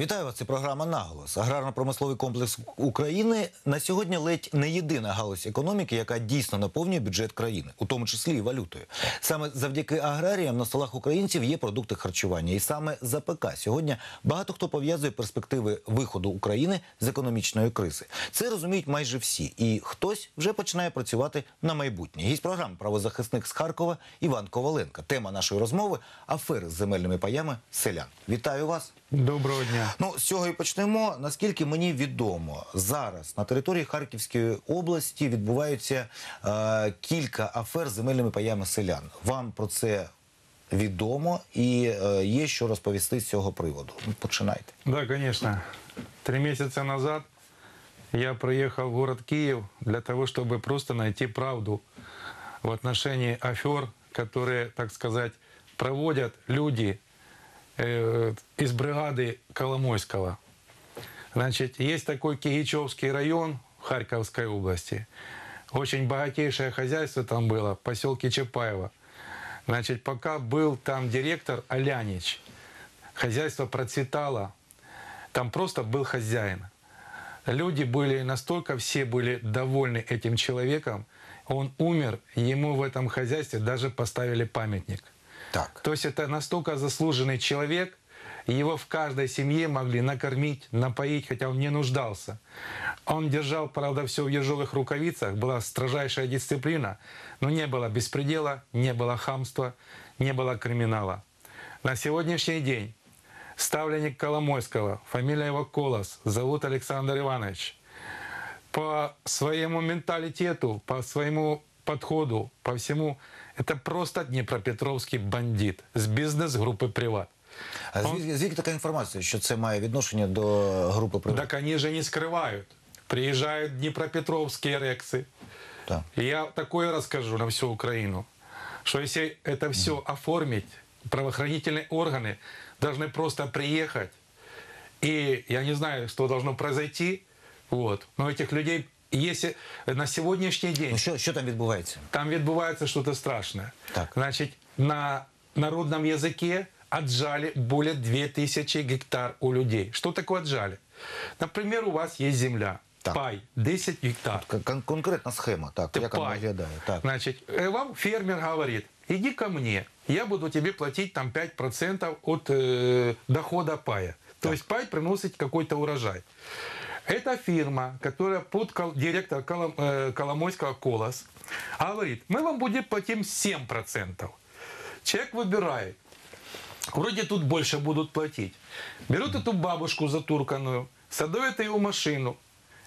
Вітаю вас. Це програма Наголос. Аграрно-промисловий комплекс України на сьогодні ледь не єдина галузь економіки, яка дійсно наповнює бюджет країни, у тому числі і валютою. Саме завдяки аграріям на столах українців є продукти харчування, і саме за ПК сьогодні багато хто пов'язує перспективи виходу України з економічної кризи. Це розуміють майже всі, і хтось вже починає працювати на майбутнє. Гість програми правозахисник з Харкова Іван Коваленко. Тема нашої розмови афери з земельними паями селян. Вітаю вас. Доброго дня. Ну, з цього і почнемо. Наскільки мені відомо, зараз на території Харківської області відбуваються е, кілька афер з земельними паями селян. Вам про це відомо і е, є що розповісти з цього приводу. Ну, починайте. Да, конечно. Три месяца назад я приехал в город Киев для того, чтобы просто найти правду в отношении афер, которые, так сказать, проводят люди э, из бригады Коломойского. Значит, есть такой Кигичевский район Харьковской области. Очень богатейшее хозяйство там было, поселке Чапаево. Значит, пока был там директор Алянич, хозяйство процветало, там просто был хозяин. Люди были настолько, все были довольны этим человеком. Он умер, ему в этом хозяйстве даже поставили памятник. Так. То есть это настолько заслуженный человек, его в каждой семье могли накормить, напоить, хотя он не нуждался. Он держал, правда, все в ежовых рукавицах, была строжайшая дисциплина, но не было беспредела, не было хамства, не было криминала. На сегодняшний день ставленник Коломойского, фамилия его Колос, зовут Александр Иванович. По своему менталитету, по своему подходу, по всему, это просто Днепропетровский бандит с бизнес-группы «Приват». А звідки, звідки така інформація, що це має відношення до групи приватних? Так они же не скрывают. Приезжают днепропетровские рексы. Так. И я такое расскажу на всю Украину, что если это все оформить, правоохранительные органы должны просто приехать, и я не знаю, что должно произойти, вот, но этих людей, если на сегодняшний день Ну, що, що там відбувається? там відбувається щось страшне. Так. Значить, на народном языке отжали более 2000 гектар у людей. Что такое отжали? Например, у вас есть земля, Так. пай, 10 гектар. Кон- кон- конкретна схема, так, Ты як вона пай. виглядає. Так. Значит, э, вам фермер говорит, иди ко мне, я буду тебе платить там 5% от э, дохода пая. То есть пай приносит какой-то урожай. Эта фирма, которая под директор э, Коломойского Колос, говорит, мы вам будем платить 7%. Человек выбирает. Вроде тут больше будут платить. Берут эту бабушку затурканную, садовят ее в машину.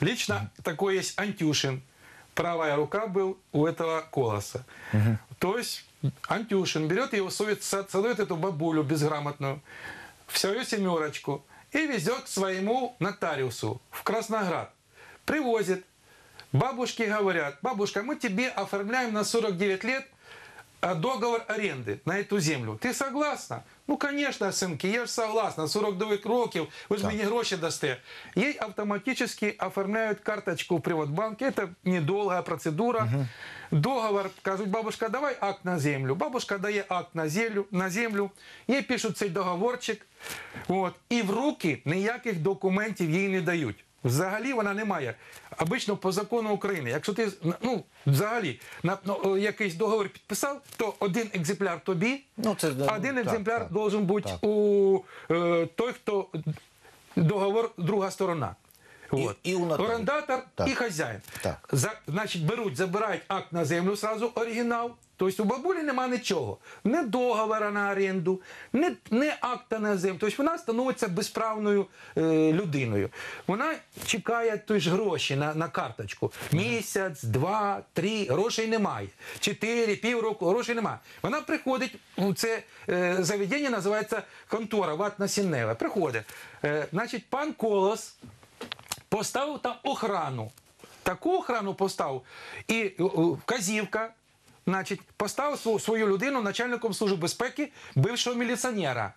Лично такой есть Антюшин. Правая рука был у этого колоса. То есть Антюшин берет его, совет- сад- садует эту бабулю безграмотную в свою семерочку и везет к своему нотариусу в Красноград. Привозит. Бабушки говорят, бабушка, мы тебе оформляем на 49 лет договор аренды на эту землю. Ти согласна? Ну, конечно, синки, я ж согласна. 49 років, ви ж Так. мені гроші дасте. Їй автоматически оформляють карточку в Приватбанк. Это недолгая процедура. Договор, кажуть, бабушка, давай акт на землю. Бабушка дає акт на землю, на землю. Їй пишуть цей договорчик. От. І в руки ніяких документів їй не дають. Взагалі вона не має. Обично по закону України, якщо ти ну, взагалі на ну, якийсь договор підписав, то один екземпляр тобі, Ну, це, а один так, екземпляр так. должен бути Так. у е, той, хто договор друга сторона. І- і у. Орендатор Так. і хазяїн. Так. За, значить, беруть, забирають акт на землю сразу оригінал. Тобто у бабулі нема нічого. Не договора на оренду, не, не акта на землю. Тобто вона становиться безправною е, людиною. Вона чекає ті ж гроші на, на карточку. Місяць, два, три, грошей немає. Чотири, півроку, грошей немає. Вона приходить у це е, заведення, називається контора ватна сіннева. Приходить. Е, значить, пан Колос поставив там охрану. Таку охрану поставив. І о, о, вказівка, значить, поставив свою, людину начальником Служби безпеки бившого міліціонера.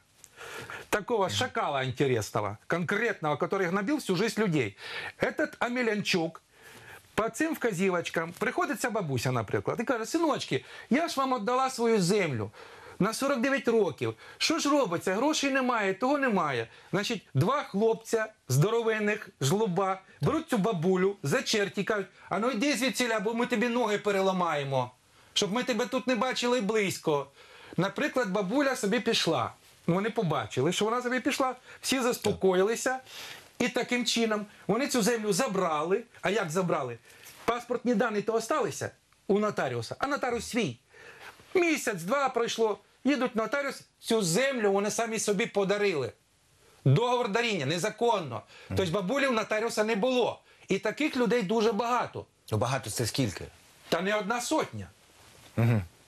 Такого шакала интересного, конкретного, который гнобил всю жизнь людей. Этот Амелянчук по цим вказівочкам приходить ця бабуся, наприклад, і каже: синочки, я ж вам віддала свою землю. на 49 років. Що ж робиться? Грошей немає, того немає. Значить, два хлопця здоровенних жлоба беруть цю бабулю за черті, кажуть, а ну йди звідсіля, бо ми тобі ноги переламаємо, щоб ми тебе тут не бачили близько. Наприклад, бабуля собі пішла. Вони побачили, що вона собі пішла, всі заспокоїлися. І таким чином вони цю землю забрали. А як забрали? Паспортні дані то осталися у нотаріуса, а нотаріус свій. Місяць, два пройшло. Їдуть нотаріус, цю землю вони самі собі подарили. Договор даріння незаконно. Тобто бабулі у нотаріуса не було. І таких людей дуже багато. Ну, багато це скільки? Та не одна сотня.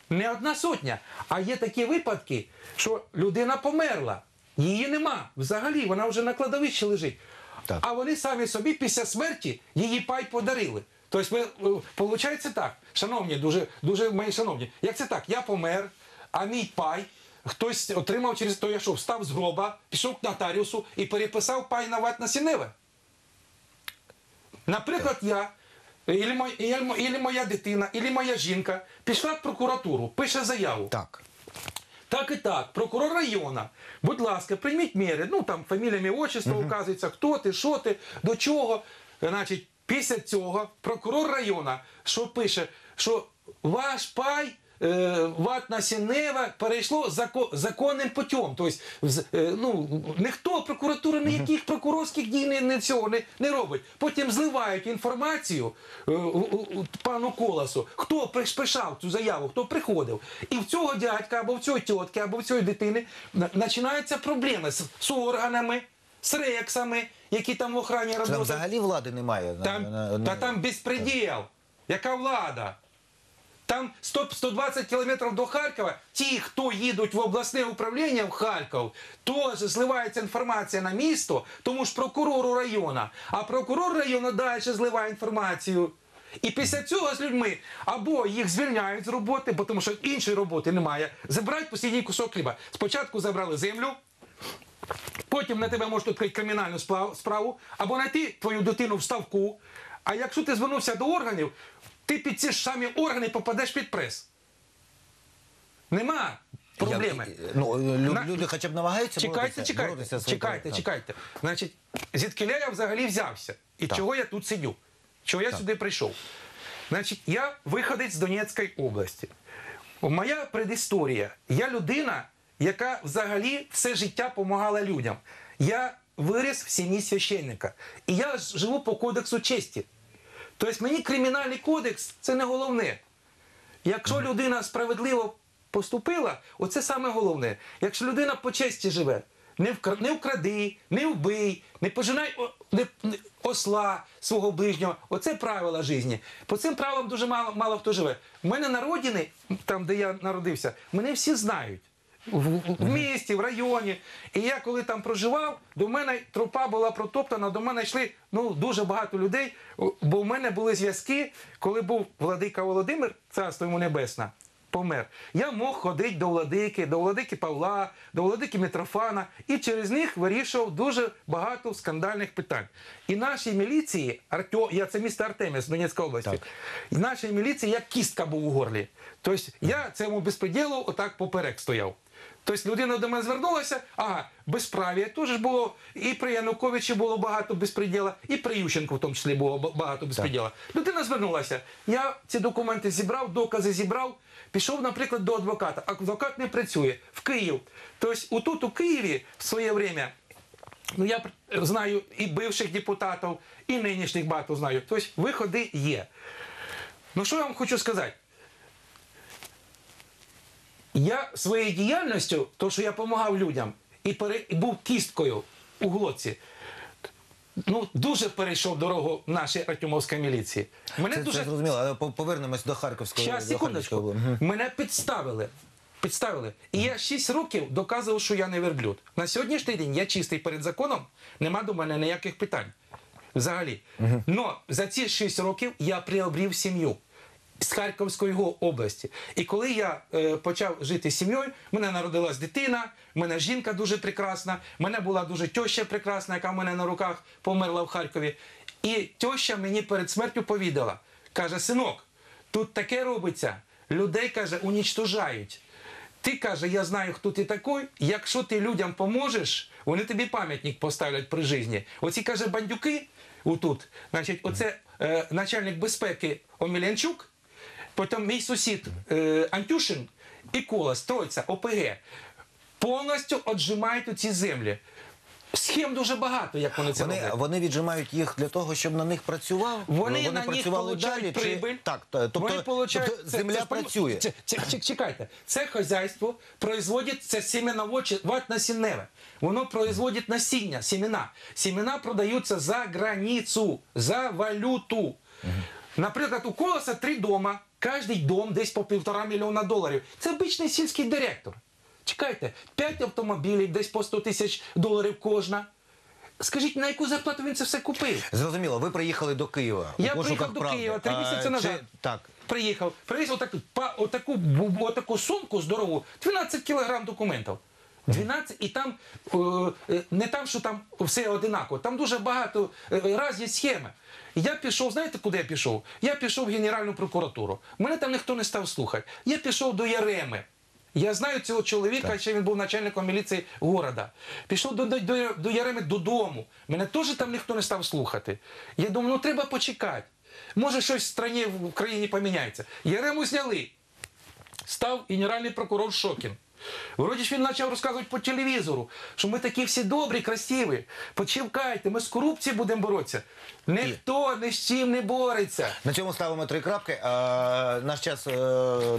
Не одна сотня. А є такі випадки, що людина померла, її нема. Взагалі, вона вже на кладовищі лежить. Так. А вони самі собі після смерті її пай подарили. Тобто, ви, виходить так, шановні, дуже, дуже мої шановні, як це так? Я помер, а мій пай хтось отримав через то, я що, встав з гроба, пішов к нотаріусу і переписав пай на ват на сіневе. Наприклад, я, ілі моя, ілі моя дитина, ілі моя жінка пішла в прокуратуру, пише заяву. Так. Так і так, прокурор району, будь ласка, прийміть міри. Ну там фамілія, отчество угу. указується, хто ти, що ти, до чого. Значить, після цього прокурор району, що пише, що ваш пай. Е, Ват Насінева перейшло законним путем. Тобто, е, ну, ніхто прокуратура ніяких прокурорських дій не, не цього не, не робить. Потім зливають інформацію е, пану Коласу, хто пишав цю заяву, хто приходив. І в цього дядька, або в цього тітки, або в цієї дитини починаються проблеми з, з органами, з рексами, які там в охрані Що Там взагалі влади немає. на- на- на- та там безпреділ. Яка влада? Там 100, 120 кілометрів до Харкова. Ті, хто їдуть в обласне управління в Харків, теж зливається інформація на місто, тому ж прокурору району. А прокурор району далі зливає інформацію. І після цього з людьми або їх звільняють з роботи, бо тому що іншої роботи немає. Забирають постійний кусок хліба. Спочатку забрали землю, Потім на тебе можуть відкрити кримінальну справу або знайти твою дитину в ставку. А якщо ти звернувся до органів, ти під ці ж самі органи попадеш під прес. Нема проблеми. Я- ну, лю- На- люди хоча б намагаються Чекайте, боротися, чекайте, боротися чекайте, чекайте. Значить, звідки я взагалі взявся? І Так. чого я тут сидю? Чого я сюди прийшов? Значить, я виходець з Донецької області. Моя предісторія. Я людина, яка взагалі все життя допомагала людям. Я виріс в сім'ї священника. І я ж живу по кодексу честі. Тобто мені кримінальний кодекс це не головне. Якщо людина справедливо поступила, оце саме головне. Якщо людина по честі живе, не, вкр... не вкради, не вбий, не пожинай о... не... осла свого ближнього. Оце правила житті. По цим правилам дуже мало, мало хто живе. У мене на родині, там де я народився, мене всі знають. В, в- місті, в районі. І я коли там проживав, до мене тропа була протоптана, до мене йшли ну, дуже багато людей, бо в мене були зв'язки, коли був владика Володимир, царство йому небесне, помер. Я мог ходити до владики, до владики Павла, до владики Митрофана, і через них вирішував дуже багато скандальних питань. І нашій міліції, Артьо, я це місто Артеміс, Донецька область, Так. і нашій міліції як кістка був у горлі. Тобто я цьому безпреділу отак поперек стояв. Тобто людина до мене звернулася, ага, безправ'я теж було, і при Януковичі було багато безпреділа, і при Ющенку в тому числі було багато безпреділа. Людина звернулася. Я ці документи зібрав, докази зібрав, пішов, наприклад, до адвоката. Адвокат не працює в Київ. Тобто, отут у Києві в своє время Ну, я знаю і бивших депутатів, і нинішніх багато знаю. Тобто виходи є. Ну, що я вам хочу сказати? Я своєю діяльністю, то, що я допомагав людям і, пере, і був кісткою у глотці, ну, дуже перейшов дорогу нашій Артемовській міліції. Мене Це, дуже... це зрозуміло, але повернемось до Харківського. Щас, до секундочку. Мене підставили. Підставили. І я 6 років доказував, що я не верблюд. На сьогоднішній день я чистий перед законом, нема до мене ніяких питань. Взагалі. Но за ці 6 років я приобрів сім'ю з Харківської області. І коли я е, почав жити з сім'єю, мене народилась дитина, мене жінка дуже прекрасна, мене була дуже теща прекрасна, яка в мене на руках померла в Харкові. І теща мені перед смертю повідала, каже: синок, тут таке робиться, людей каже, унічтожають. Ти каже, я знаю, хто ти такий. Якщо ти людям поможеш, вони тобі пам'ятник поставлять при житті. Оці каже бандюки, отут, значить, оце е, начальник безпеки Омелянчук, потім мій сусід е, Антюшин і Колос, Тройця, ОПГ, повністю отжимають ці землі. Схем дуже багато, як вони це Вони, роблять. вони віджимають їх для того, щоб на них працював? Вони, на них працювали получають далі? прибыль. Чи... Так, тобто, Вони получають, тобто земля це працює. Ч- ч- Чекайте, це хазяйство производить це семеновод насінневе. Воно производить насіння, семена. Семена продаються за границю, за валюту. Наприклад, у колоса три дома, кожен дом десь по півтора мільйона доларів. Це обичний сільський директор. Чекайте, п'ять автомобілів, десь по 100 тисяч доларів кожна. Скажіть, на яку зарплату він це все купив? Зрозуміло, ви приїхали до Києва. Я пошуках приїхав до правди. Києва три місяці чи- Так. Приїхав, привіз отак, па, отаку, бу- отаку сумку здорову, 12 кілограм документів. 12, і там е, е, не там, що там все одинаково, там дуже багато е, разні схеми. Я пішов, знаєте, куди я пішов? Я пішов в Генеральну прокуратуру. Мене там ніхто не став слухати. Я пішов до Яреми. Я знаю цього чоловіка, ще він був начальником міліції города. Пішов до, до, до, до Яреми додому. Мене теж там ніхто не став слухати. Я думаю, ну треба почекати. Може, щось в країні, в країні поміняється. Ярему зняли. Став генеральний прокурор Шокін. Вроді ж він почав розказувати по телевізору, що ми такі всі добрі, красиві. Почекайте, ми з корупцією будемо боротися. Ніхто ні з чим не бореться. На цьому ставимо три крапки. А, наш час е,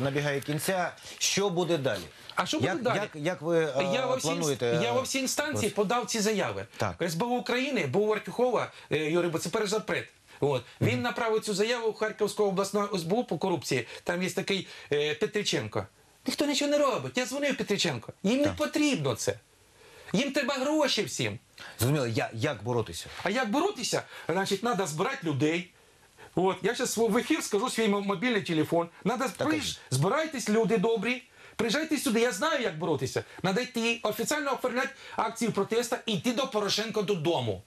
набігає кінця. Що буде далі? А що буде як, далі? Як, як ви е, я, во всі, плануєте? я во всі інстанції подав ці заяви. Так. СБУ України був Артюхова е, Юрій, бо це перезапрет. От. Він направив цю заяву в Харківську обласну СБУ по корупції. Там є такий е, Петриченко. Ніхто нічого не робить. Я дзвонив Петриченко. Їм не потрібно це. Їм треба гроші всім. Зрозуміло, я, як боротися? А як боротися? Значить, треба збирати людей. От, я зараз в ефір скажу свій мобільний телефон. Надо приж... збирайтесь, люди добрі. Приїжджайте сюди, я знаю, як боротися. Надо йти, офіційно оформляти акцію протесту і йти до Порошенка додому.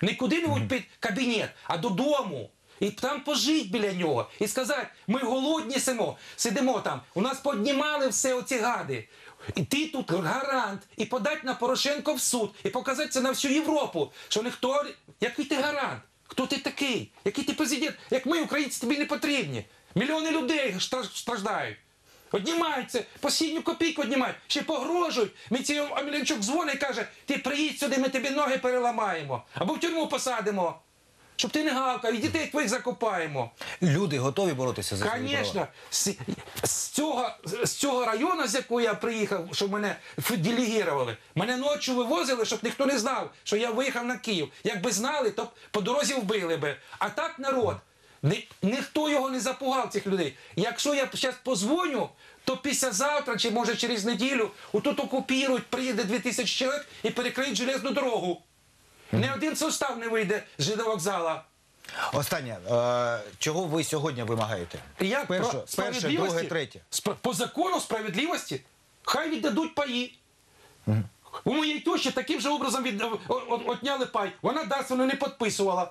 Не куди-небудь під кабінет, а додому. І там пожить біля нього. І сказати, ми голодні симо, сидимо там, у нас піднімали все оці гади. І ти тут гарант, і подати на Порошенко в суд, і показати це на всю Європу, що ніхто. Який ти гарант? Хто ти такий? Який ти президент? Як ми, українці, тобі не потрібні. Мільйони людей стра- страждають. Однімаються, постійну копійку однімають, ще погрожують. Мій цей Амелянчук дзвонить і каже, ти приїдь сюди, ми тобі ноги переламаємо. Або в тюрму посадимо. Щоб ти не гавкав, і дітей твоїх закопаємо. Люди готові боротися за свої права? Звісно, з, з, цього, з цього району, з якого я приїхав, щоб мене делегували, мене ночі вивозили, щоб ніхто не знав, що я виїхав на Київ. Якби знали, то по дорозі вбили би. А так народ, ні, ніхто його не запугав, цих людей. Якщо я зараз позвоню, то післязавтра, чи може через неділю, отут окупірують, приїде 2000 чоловік і перекриють железну дорогу. Ні один состав не вийде з жидовокзала. Останнє. Е, чого ви сьогодні вимагаєте? Я перше, про перше, справедливості, друге, третє. спра- по закону справедливості хай віддадуть паї. У моєї тещі таким же образом від, о- о- отняли пай. Вона дасть, вона не підписувала.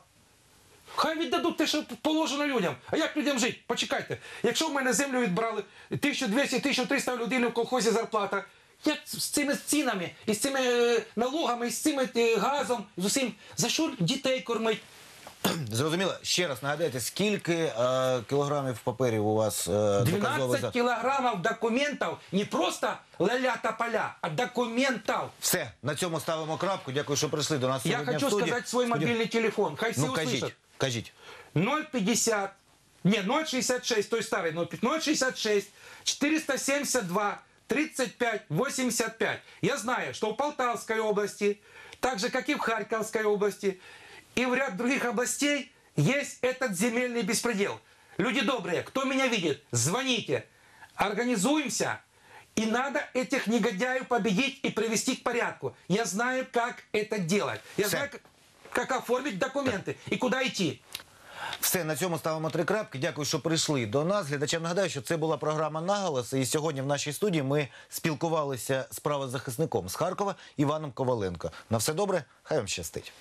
Хай віддадуть те, що положено людям. А як людям жити? Почекайте. Якщо в мене землю відбрали 1200-1300 людини в колхозі зарплата, як з цими цінами, і з цими е, налогами, і з цим е, газом, з усім, за що дітей кормить? Зрозуміло. Ще раз нагадайте, скільки е, кілограмів паперів у вас е, доказових 12 за... килограммов документов, не просто ля-ля тополя, а документов. Все, на цьому ставимо крапку. Дякую, що прийшли до нас Я сьогодні хочу в студію. сказать свой Студія- мобильный телефон. Хай все Ну, кажіть, услышат. кажіть. 050, не, 066, той старый, 066, 472, 35, 85. Я знаю, что в Полтавской области, так же, как и в Харьковской области, и в ряд других областей есть этот земельный беспредел. Люди добрые, кто меня видит, звоните, организуемся, и надо этих негодяев победить и привести к порядку. Я знаю, как это делать. Я Всё. знаю, как- как оформить документы и куда идти. Все, на цьому ставимо три крапки. Дякую, що прийшли до нас. Глядачам нагадаю, що це була програма «Наголос». І сьогодні в нашій студії ми спілкувалися з правозахисником з Харкова Іваном Коваленко. На все добре, хай вам щастить.